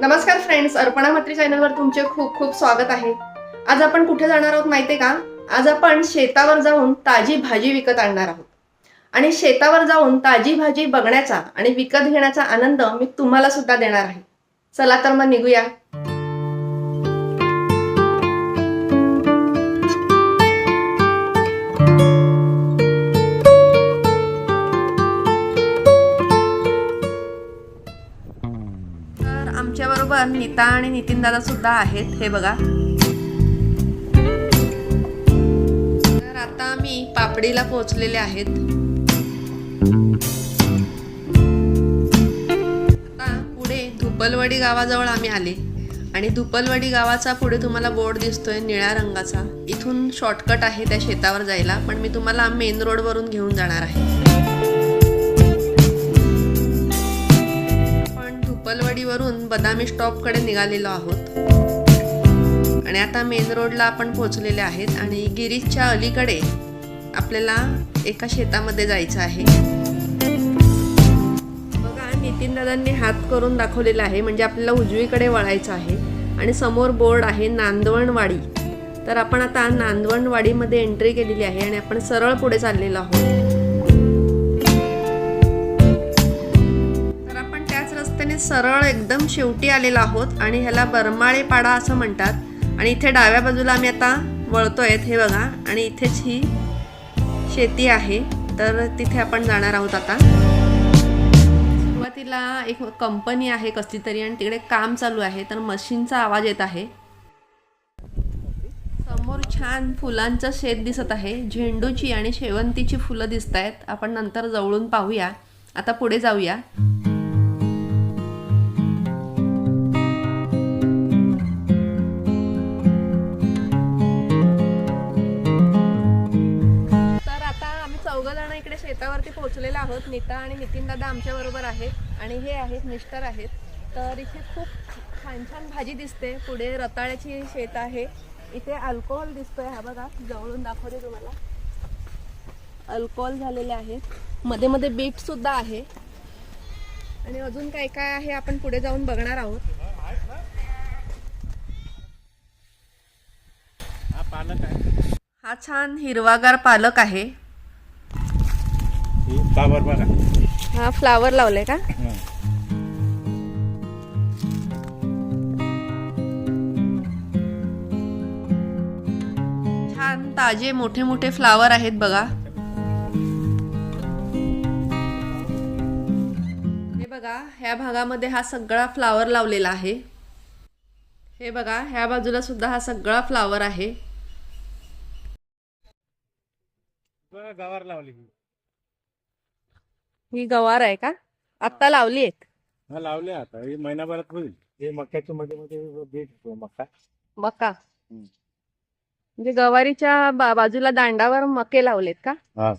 नमस्कार फ्रेंड्स अर्पणा मात्री चॅनलवर तुमचे खूप खूप स्वागत आहे. आज आपण कुठे जाणार आहोत माहितीये का? आज आपण शेतावर जाऊन ताजी भाजी विकत आणणार आहोत. आणि शेतावर जाऊन ताजी भाजी बघण्याचा आणि विकत घेण्याचा आनंद मी तुम्हाला सुद्धा देणार आहे. चला तर मग निघूया. आमच्याबरोबर आमच्या बरोबर नीता आणि नितीन दादा सुद्धा आहेत. हे बघा. तर आता आम्ही पापडीला पोहोचलेले आहेत. आता पुढे धुपलवाडी गावाजवळ आम्ही आले. आणि धुपलवाडी गावाचा पुढे तुम्हाला बोर्ड दिसतोय निळ्या रंगाचा. इथून शॉर्टकट आहे त्या शेतावर जायला. पण मी तुम्हाला मेन रोडवरून घेऊन जाणार आहे. आपण बदामी स्टॉपकडे निघालेलो आहोत. आणि आता मेन रोडला आपण पोहोचलेले आहेत आणि गिरीजच्या अलीकडे आपल्याला एका शेतामध्ये जायचं आहे. बघा नितीन दादांनी हात करून दाखवलेला आहे म्हणजे आपल्याला उजवीकडे वळायचं आहे. आणि समोर बोर्ड आहे नांदवणवाडी. तर आपण आता नांदवणवाडीमध्ये एंट्री केलेली आहे आणि आपण सरळ पुढे चाललेलो आहोत. त्याच सरळ एकदम शेवटी आलेलो आहोत आणि ह्याला बरमाळे पाडा असं म्हणतात. आणि इथे डाव्या बाजूला आम्ही आता वळतोय हे बघा. आणि इथेच ही शेती आहे. तर तिथे आपण जाणार आहोत आता. सुरुवातीला एक कंपनी आहे कसली तरी आणि तिकडे काम चालू आहे. तर मशीनचा आवाज येत आहे. समोर छान फुलांचं शेत दिसत आहे. झेंडूची आणि शेवंतीची फुलं दिसत आहेत आपण नंतर जवळून पाहूया. आता पुढे जाऊया. शेतावरती पोहोचलेलो आहोत. नीता आणि नितीन दादा आमच्या बरोबर आहेत. आणि हे आहेत मिस्टर आहेत. तर इथे खूप छान छान भाजी दिसते. पुढे रताळ्याची शेत आहे. इथे अल्कोहोल दिसतोय. हा बघा जवळून दाखवते तुम्हाला. अल्कोहोल झालेले आहेत. मध्ये मध्ये बीट सुद्धा आहे. आणि अजून काय काय आहे आपण पुढे जाऊन बघणार आहोत. हा हा छान हिरवागार पालक आहे. ही बाबर बघा. हा फ्लावर लावले का. छान ताजे मोठे मोठे फ्लावर आहेत बघा. हे बघा ह्या भागामध्ये हा सगळा फ्लावर लावलेला आहे. हे बघा ह्या बाजूला सुद्धा हा सगळा फ्लावर आहे. बघा गवार लावली ही. गवार आहे का? आत्ता लावली आहेत हा लावले आता. हे महिनाभरात होईल. हे मक्याच्या मध्ये मध्ये बीट येतो मका. मका. म्हणजे गवारीच्या बा- बाजूला दांडावर मके लावलेत का? हा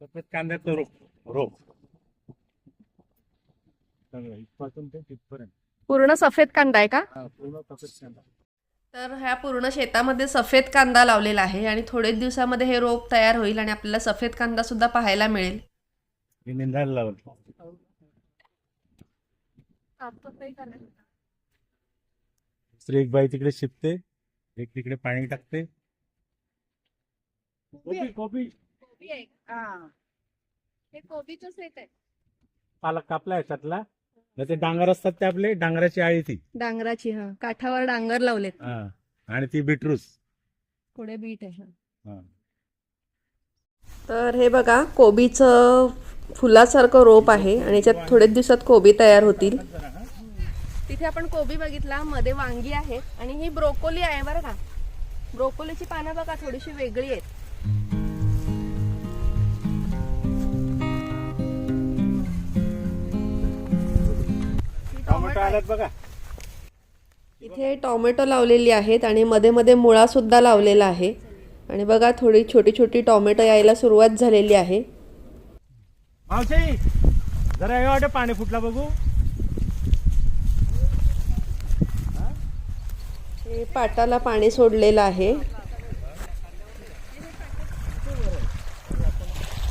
सफेद कांद्याचं रोप रोप. सगळं इथपासून ते तिथपर्यंत. पूर्ण सफेद कांदा आहे का? हा पूर्ण सफेद कांदा. तर ह्या पूर्ण शेतामध्ये सफेद कांदा लावलेला आहे आणि थोडेच दिवसामध्ये हे रोप तयार होईल आणि आपल्याला सफेद कांदा सुद्धा पाहायला मिळेल. एक बाई तिकडे शिपते एक तिकडे पाणी टाकते. कोबी कोबी पालक कापला त्यातला तर ते डांगर असतात ते आपले डांगराची आळी ती. डांगराची हा. काठावर डांगर लावलेत. हा. आणि ती बिटरूस. पुढे बीट आहे हा. तर हे बघा कोबीचं फुलासारखं रोप आहे आणि याच्यात थोड्याच दिवसात कोबी तयार होतील. तिथे आपण कोबी बघितला मध्ये वांगी आहेत आणि ही ब्रोकोली आहे बरं का. ब्रोकोलीची पानं बघा थोडीशी वेगळी आहेत. टोमॅटो आल्यात बघा. इथे टोमॅटो लावलेली आहेत आणि मध्ये मध्ये मुळा सुद्धा लावलेला आहे. आणि बघा थोडी छोटी छोटी टोमॅटो यायला सुरुवात झालेली आहे. मावशी जरा हे वाटे पाणी फुटला बघू. हे पाटाला पाणी सोडलेलं आहे.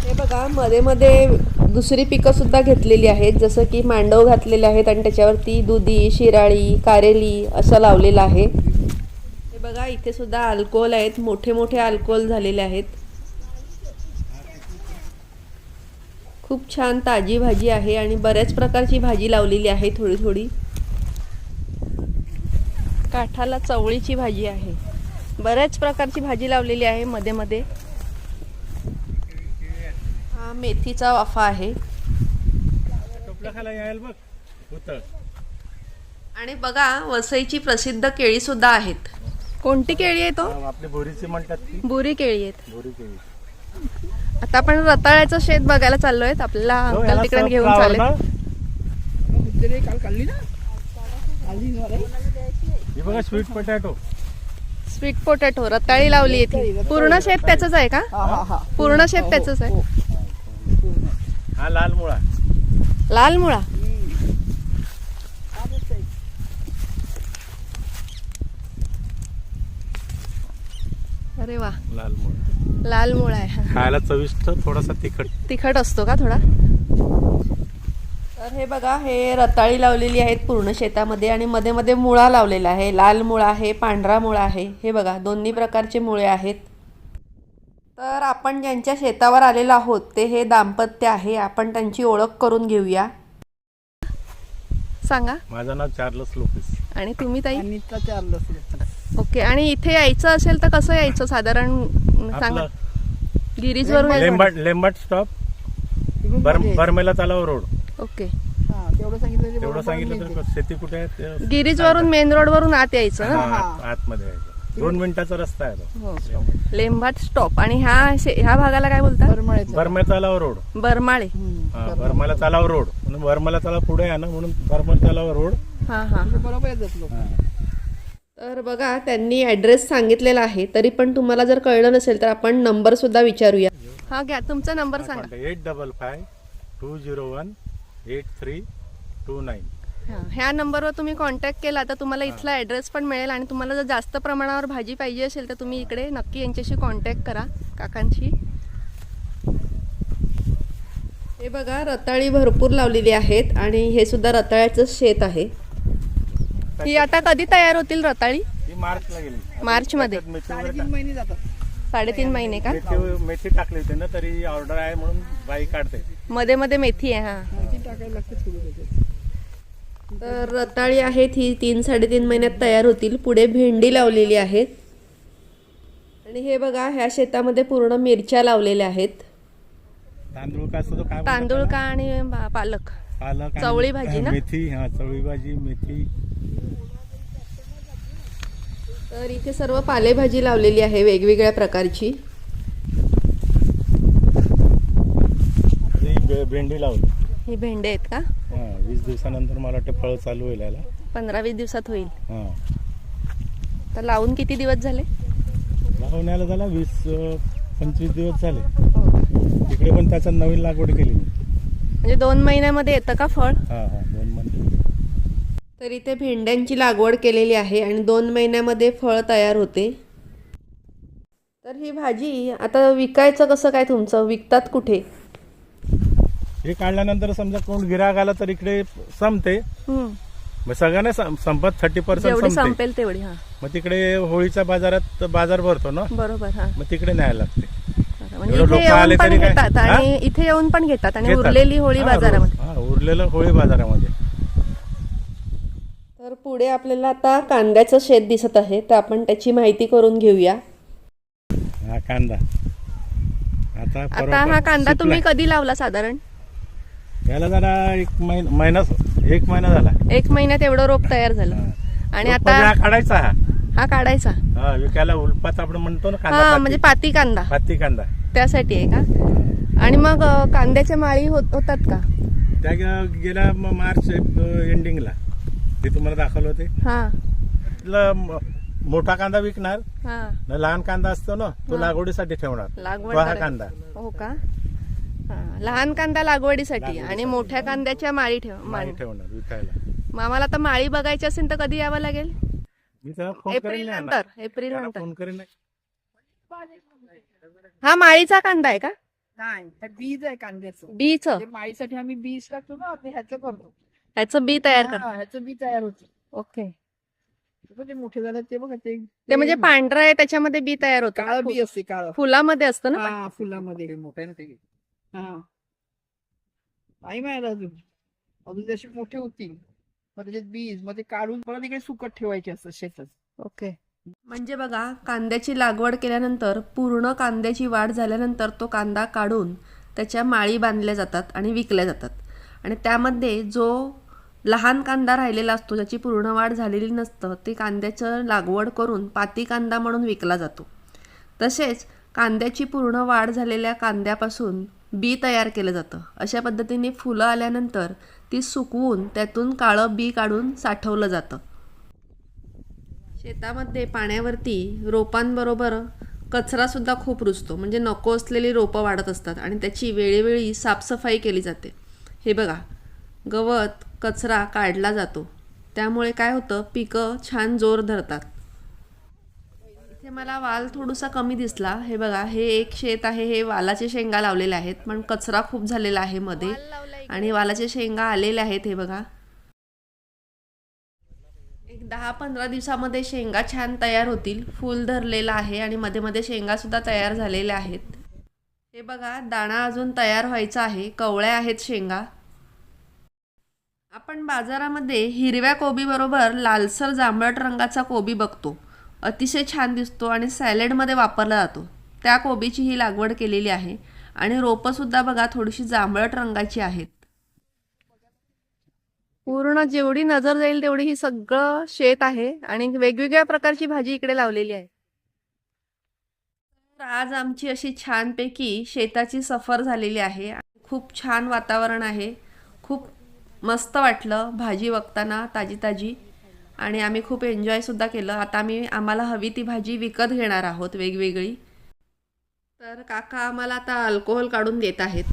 हे बघा मध्ये मध्ये दुसरी पिकंसुद्धा घेतलेली आहेत जसं की मांडव घातलेले आहेत आणि त्याच्यावरती दुधी शिराळी कारेली असं लावलेलं आहे. हे बघा इथे सुद्धा अल्कोहोल आहेत मोठे मोठे अल्कोहोल झालेले आहेत. खूप छान ताजी भाजी आहे आणि बऱ्याच प्रकारची भाजी लावलेली आहे थोडी थोडी. काठाला चवळीची भाजी आहे. बऱ्याच प्रकारची भाजी लावलेली आहे मध्ये मध्ये. मेथीचा वाफा आहे. आणि बघा वसईची प्रसिद्ध केळी सुद्धा आहेत. कोणती केळी आहे तो? आपली बोरीची म्हणतात ती. बुरी केळी आहेत. बोरी केळी. आता आपण रताळ्याचं शेत बघायला चाललोय. आपल्याला हो, अंकल तिकडे घेऊन चालेल. ही बघा स्वीट पोटॅटो. स्वीट पोटॅटो रताळी लावली आहे ती. पूर्ण शेत त्याच आहे का? हा हा हा. पूर्ण शेत त्याच आहे. हा लाल मुळा. लाल मुळा? अरे वा. लाल मुळा. लाल मुळा आहे हा. खायला चविष्ट थोडासा तिखट. तिखट असतो का थोडा? तर हे बघा हे रताळी लावलेली आहेत पूर्ण शेतामध्ये आणि मध्ये मध्ये मुळा लावलेला आहे. लाल मुळा आहे पांढरा मुळा आहे. हे बघा दोन्ही प्रकारचे मुळे आहेत. तर आपण ज्यांच्या शेतावर आलेलो आहोत ते हे दाम्पत्य आहे. आपण त्यांची ओळख करून घेऊया. सांगा. माझं नाव चार्लस लोपेस. आणि तुम्ही ताई? आणि इतका चार्लस ओके आणि इथे यायचं असेल तर कसं यायचं? साधारण सांगा. आपलं गिरीजवरून यायचं? लेंबाट लेंबाट स्टॉप बर बरमेला तलाव रोड ओके. हा तेवढं सांगितलं ते तेवढं बरोबर सांगितलं मिळते. तर शेती कुठे आहे? ते- गिरीजवरून मेन रोडवरून आत यायचं ना हा, आत- आतमध्ये आहे दोन मिनिटाचा रस्ता आहे तो. हो. लेंभाट स्टॉप आणि ह्या शे- ह्या भागाला काय बोलतात? बरमाळ्याचं. बरमे तलाव रोड. बरमाळे. हा बरमेला तलाव रोड. म्हणून बरमेला तलाव पुढे आहे ना म्हणून बरमेला तलाव रोड. हा हा. ते बरोबर येतात लोक. तर बघा त्यांनी ऍड्रेस सांगितलेला आहे. तरी पण तुम्हाला जर कळलं नसेल तर आपण नंबर सुद्धा विचारूया. हा घ्या. तुमचा नंबर सांगा. Eight double five two zero one eight three two nine ह्या नंबरवर तुम्ही कॉन्टॅक्ट केला तर तुम्हाला इथला ॲड्रेस पण मिळेल आणि तुम्हाला जर जास्त प्रमाणावर भाजी पाहिजे असेल तर तुम्ही इकडे नक्की यांच्याशी कॉन्टॅक्ट करा काकांशी. हे बघा रताळी भरपूर लावलेली आहेत आणि हे सुद्धा रताळ्याचं शेत आहे. ही आता कधी तयार होतील रताळी? ही मार्चला गेली. मेथी वगैरे साडेतीन महिने जातात. साडेतीन महिने का? मेथी टाकली होती ना तरी ऑर्डर आहे म्हणून बाई काढते. मध्ये मध्ये मेथी आहे हा. टाकायला तर रताळी आहेत ही तीन साडेतीन महिन्यात तयार होतील. पुढे भेंडी लावलेली आहेत. आणि हे बघा ह्या शेतामध्ये पूर्ण मिरच्या लावलेल्या आहेत. तांदूळ का असतो तो काय म्हणतात तांदूळ त्याला? का आणि बा- पालक. पालक आणि- चवळी भाजी ना? मेथी हा चवळी भाजी मेथी. तर इथे सर्व पालेभाजी लावलेली आहे वेगवेगळ्या प्रकारची. भे- भेंडी लावली. ही भेंडे आहेत का? वीस दिवसानंतर मला वाटतं फळ चालू होईल याला. पंधरा वीस दिवसात होईल. हा. तर लावून किती दिवस झाले? लावण्याला झाला वीस पंचवीस दिवस झाले. हो. तिकडे पण त्याचा नवीन लागवड केली. म्हणजे दोन महिन्यामध्ये येतं का फळ? हा हा दोन महिने. तर इथे भेंड्यांची लागवड केलेली आहे आणि दोन महिन्यामध्ये फळ तयार होते. तर ही भाजी आता विकायचं कसं काय तुमचं? विकतात कुठे? हे काढल्यानंतर समजा कोण गिराक आला तर इकडे संपते. मग सगळ्यांना सं- संपत थर्टी पर्सेंट जेवढी संपते. संपेल तेवढी हा. मग तिकडे होळीच्या बाजारात बाजार भरतो ना? बरोबर हा. मग तिकडे न्यायला लागते. बरं, म्हणजे एवढं इथे लोकं आले येऊन पण तरी काय? घेतात हा? आणि इथे येऊन पण घेतात आणि घेतात. उरलेली होळी हा, बाजारामध्ये. हा उरलेलं होळी बाजारामध्ये. तर पुढे आपल्याला आता कांद्याचं शेत दिसत आहे तर आपण त्याची माहिती करून घेऊया. हा कांदा. आता आता परवा हा कांदा. तुम्ही कधी लावला साधारण? याला जरा एक महिना एक महिना झाला. एक महिन्यात एवढं रोप तयार झालं. आणि रोप आता म्हणजे हा काढायचा हा. हा काढायचा. हा विकायला उलपात आपण म्हणतो ना कांदा हा. म्हणजे पाती कांदा. पाती कांदा. त्यासाठी आहे का? आणि मग अ, कांद्याच्या माळी होत होतात का? त्या गे- गेल्या म- मार्च एंडिंगला. ते तुम्हाला दाखवलं होते. हा. म- मोठा कांदा विकणार. हा. न लहान कांदा असतो ना तो हा. लागवडीसाठी ठेवणार. लागवड तो हा करायची. कांदा. हो का? हा लहान कांदा लागवडीसाठी लागवडीसाठी. आणि मोठ्या कांद्याच्या माळी ठेव माळी. ठेवणार विकायला. मग आम्हाला आता माळी बघायची असेल तर कधी यावं लागेल? मी त्याला फोन एप्रिल ना नंतर एप्रिल त्याला नंतर. फोन करेन ना. हा माळीचा कांदा आहे का? नाही हे बीज आहे कांद्याचं. बीच ते माळीसाठी आम्ही बीज टाकतो ना ते ह्याचं करतो. ह्याचं बी तयार कर. हा, ह्याचं बी तयार होतं. ओके. ते ते मोठे झाले ते बघा ते ते म्हणजे पांढरं आहे त्याच्यामध्ये बी तयार होतं. काळं बी असते काळं. फुलामध्ये असतं ना हा फुलामध्ये. मोठे ना ते. हा. आहे अजून. अजून जशी मोठे होतील मग त्याच्यात बीज मग ते काढून परत इकडे सुकत ठेवायचे असतं शेतात. ओके. म्हणजे बघा कांद्याची लागवड केल्यानंतर पूर्ण कांद्याची वाढ झाल्यानंतर तो कांदा काढून त्याच्या माळी बांधल्या जातात आणि विकल्या जातात. आणि त्यामध्ये जो लहान कांदा राहिलेला असतो ज्याची पूर्ण वाढ झालेली नसतं ते कांद्याचं लागवड करून पाती कांदा म्हणून विकला जातो. तसेच कांद्याची पूर्ण वाढ झालेल्या कांद्यापासून बी तयार केलं जातं. अशा पद्धतीने फुलं आल्यानंतर ती सुकवून त्यातून काळं बी काढून साठवलं जातं. शेतामध्ये पाण्यावरती रोपांबरोबर कचरासुद्धा खूप रुजतो. म्हणजे नको असलेली रोपं वाढत असतात आणि त्याची वेळोवेळी साफसफाई केली जाते. हे बघा गवत कचरा काढला जातो. त्यामुळे काय होतं? पिकं छान जोर धरतात. इथे मला वाल थोडासा कमी दिसला. हे बघा हे एक शेत आहे हे वालाचे शेंगा लावलेले आहेत पण कचरा खूप झालेला आहे मध्ये. आणि वालाचे शेंगा आलेले आहेत हे बघा. एक दहा पंधरा दिवसामध्ये शेंगा छान तयार होतील. फूल धरलेलं आहे आणि मध्ये मध्ये शेंगा सुद्धा तयार झालेल्या आहेत. हे बघा दाणा अजून तयार व्हायचा आहे. कवळ्या आहेत शेंगा. आपण बाजारामध्ये हिरव्या कोबीबरोबर लालसर जांभळट रंगाचा कोबी बघतो. अतिशय छान दिसतो आणि सॅलेडमध्ये वापरला जातो. त्या कोबीची ही लागवड केलेली आहे आणि रोपंसुद्धा बघा थोडीशी जांभळट रंगाची आहेत. पूर्ण जेवढी नजर जाईल तेवढी ही सगळं शेत आहे आणि वेगवेगळ्या प्रकारची भाजी इकडे लावलेली आहे. तर आज आमची अशी छानपैकी शेताची सफर झालेली आहे. खूप छान वातावरण आहे. खूप मस्त वाटलं भाजी बघताना ताजी ताजी. आणि आम्ही खूप एन्जॉयसुद्धा केलं. आता आम्ही आम्हाला हवी ती भाजी विकत घेणार आहोत वेगवेगळी. तर काका आम्हाला आता अल्कोहोल काढून देत आहेत.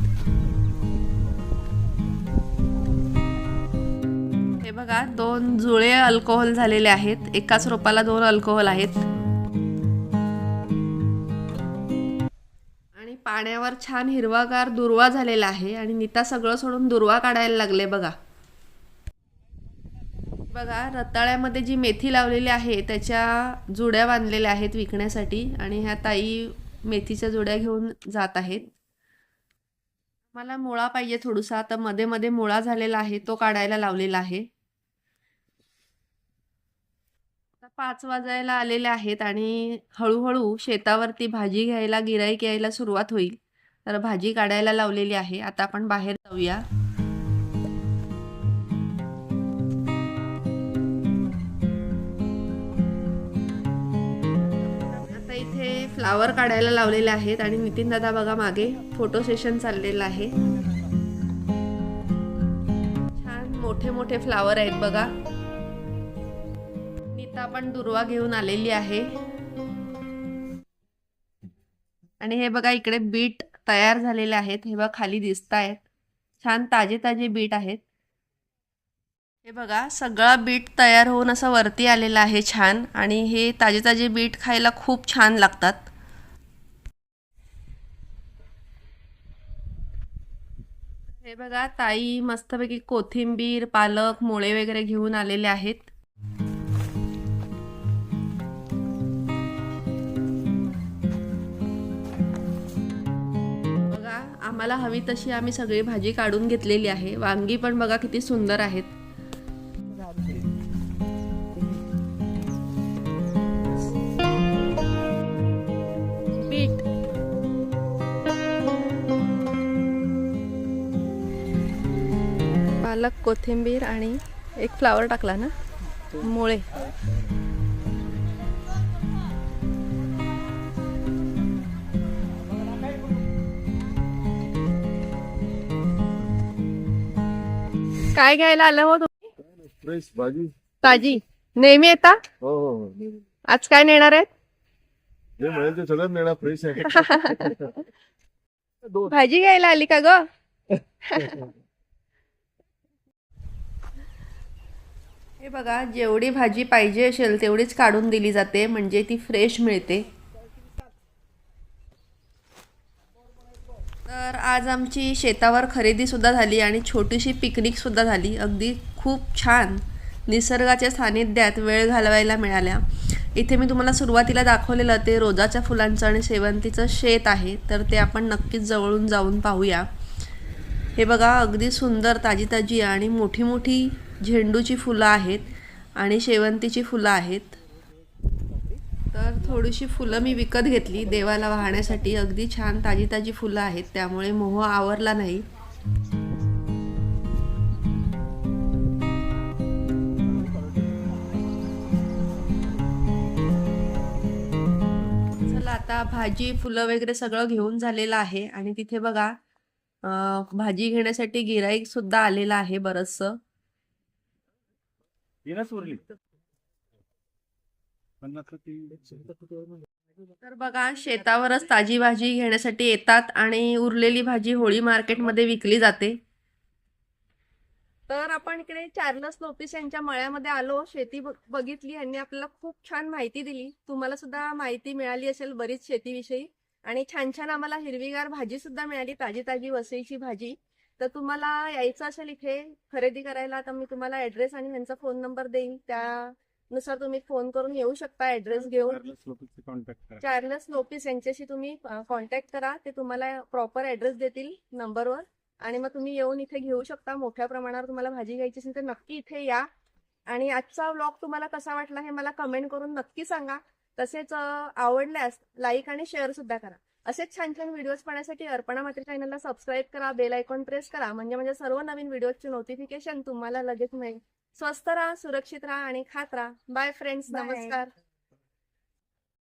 हे बघा दोन जुळे अल्कोहोल झालेले आहेत. एकाच रोपाला दोन अल्कोहोल आहेत. आणि पाण्यावर छान हिरवागार दुर्वा झालेला आहे आणि नीता सगळं सोडून दुर्वा काढायला लागले बघा. बघा रताळ्यामध्ये जी मेथी लावलेली आहे त्याच्या जुड्या बांधलेल्या आहेत विकण्यासाठी आणि ह्या ताई मेथीच्या जुड्या घेऊन जात आहेत. मला मुळा पाहिजे थोडासा तर मध्ये मध्ये मुळा झालेला आहे तो काढायला लावलेला आहे. पाच वाजायला आलेले आहेत आणि हळूहळू शेतावरती भाजी घ्यायला गिराईक यायला सुरुवात होईल. तर भाजी काढायला लावलेली आहे. आता आपण बाहेर जाऊया. फ्लावर काढायला लावलेले आहेत आणि नितीन दादा बघा मागे फोटो सेशन चाललेलं आहे. छान मोठे मोठे फ्लावर आहेत बघा. नीता पण दुर्वा घेऊन आलेली आहे. आणि हे बघा इकडे बीट तयार झालेले आहेत. हे बघा खाली दिसत आहेत. छान ताजे ताजे बीट आहेत. हे बघा सगळा बीट तयार होऊन असं वरती आलेलं आहे छान. आणि हे ताजे ताजे बीट खायला खूप छान लागतात. हे बघा ताई मस्तपैकी कोथिंबीर पालक मुळे वगैरे घेऊन आलेले आहेत. बघा आम्हाला हवी तशी आम्ही सगळी भाजी काढून घेतलेली आहे. वांगी पण बघा किती सुंदर आहेत. पालक कोथिंबीर आणि एक फ्लावर टाकला ना? मुळे. काय घ्यायला आलं हो तुम्ही? फ्रेश भाजी. ताजी. नेहमी येता? हो हो. आज काय नेणार आहेत? जे मिळेल ते सगळं नेणार फ्रेश आहे. भाजी घ्यायला आली का ग? हे बघा जेवढी भाजी पाहिजे असेल तेवढीच काढून दिली जाते म्हणजे ती फ्रेश मिळते. तर आज आमची शेतावर खरेदीसुद्धा झाली आणि छोटीशी पिकनिकसुद्धा झाली. अगदी खूप छान निसर्गाच्या सानिध्यात वेळ घालवायला मिळाल्या. इथे मी तुम्हाला सुरुवातीला दाखवलेलं ते रोजाच्या फुलांचं आणि शेवंतीचं शेत आहे तर ते आपण नक्कीच जवळून जाऊन पाहूया. हे बघा अगदी सुंदर ताजी ताजी आणि मोठी मोठी झेंडूची फुलं आहेत आणि शेवंतीची फुलं आहेत. तर थोडीशी फुलं मी विकत घेतली देवाला वाहण्यासाठी. अगदी छान ताजी ताजी फुलं आहेत त्यामुळे मोह आवरला नाही. चला आता भाजी फुलं वगैरे सगळं घेऊन झालेलं आहे. आणि तिथे बघा भाजी घेण्यासाठी गिराईक सुद्धा आलेलं आहे बरचसं. उरली. तर बघा शेतावरच ताजी भाजी घेण्यासाठी येतात आणि उरलेली भाजी होळी मार्केटमध्ये विकली जाते. तर आपण इकडे चार्लस लोपिस यांच्या मळ्यामध्ये आलो. शेती बघ- बघितली यांनी आपल्याला खूप छान माहिती दिली. तुम्हाला सुद्धा माहिती मिळाली असेल बरीच शेतीविषयी. आणि छान छान आम्हाला हिरवीगार भाजी सुद्धा मिळाली ताजी ताजी वसईची भाजी. तर तुम्हाला यायचं असेल इथे खरेदी करायला तर मी तुम्हाला ऍड्रेस आणि त्यांचा फोन नंबर देईन. त्यानुसार तुम्ही फोन करून येऊ शकता ऍड्रेस घेऊन. कॉन्टॅक्ट चार्लस लोपिस यांच्याशी तुम्ही कॉन्टॅक्ट करा. ते तुम्हाला प्रॉपर ऍड्रेस देतील नंबरवर आणि मग तुम्ही येऊन इथे घेऊ शकता. मोठ्या प्रमाणावर तुम्हाला भाजी घ्यायची असेल तर नक्की इथे या. आणि आजचा व्लॉग तुम्हाला कसा वाटला हे मला कमेंट करून नक्की सांगा. तसेच आवडल्यास लाईक आणि शेअर सुद्धा करा. असेच छान छान व्हिडिओज पाहण्यासाठी अर्पणा मात्र चॅनलला सबस्क्राईब करा बेल आयकॉन प्रेस करा. म्हणजे म्हणजे सर्व नवीन व्हिडिओजचे नोटिफिकेशन तुम्हाला लगेच मिळेल. स्वस्त राहा सुरक्षित राहा आणि खात राहा. Bye friends. नमस्कार.